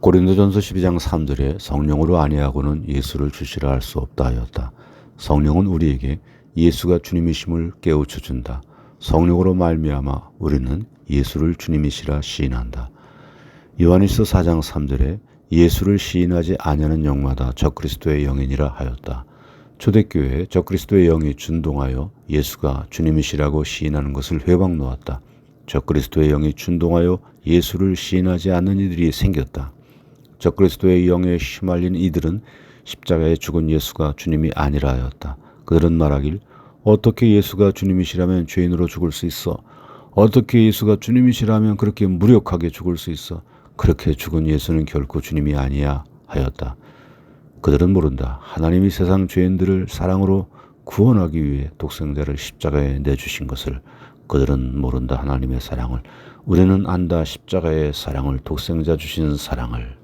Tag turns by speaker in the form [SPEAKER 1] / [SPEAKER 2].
[SPEAKER 1] 고린도전서 12장 3절에 성령으로 아니하고는 예수를 주시라 할 수 없다 하였다. 성령은 우리에게 예수가 주님이심을 깨우쳐 준다. 성령으로 말미암아 우리는 예수를 주님이시라 시인한다. 요한일서 4장 3절에 예수를 시인하지 아니하는 영마다 적그리스도의 영이니라 하였다. 초대교회에 적그리스도의 영이 준동하여 예수가 주님이시라고 시인하는 것을 회방 놓았다. 적그리스도의 영이 준동하여 예수를 시인하지 않는 이들이 생겼다. 적그리스도의 영에 휘말린 이들은 십자가에 죽은 예수가 주님이 아니라 하였다. 그들은 말하길 어떻게 예수가 주님이시라면 죄인으로 죽을 수 있어? 어떻게 예수가 주님이시라면 그렇게 무력하게 죽을 수 있어? 그렇게 죽은 예수는 결코 주님이 아니야 하였다. 그들은 모른다. 하나님이 세상 죄인들을 사랑으로 구원하기 위해 독생자를 십자가에 내주신 것을 그들은 모른다. 하나님의 사랑을. 우리는 안다. 십자가의 사랑을 독생자 주신 사랑을.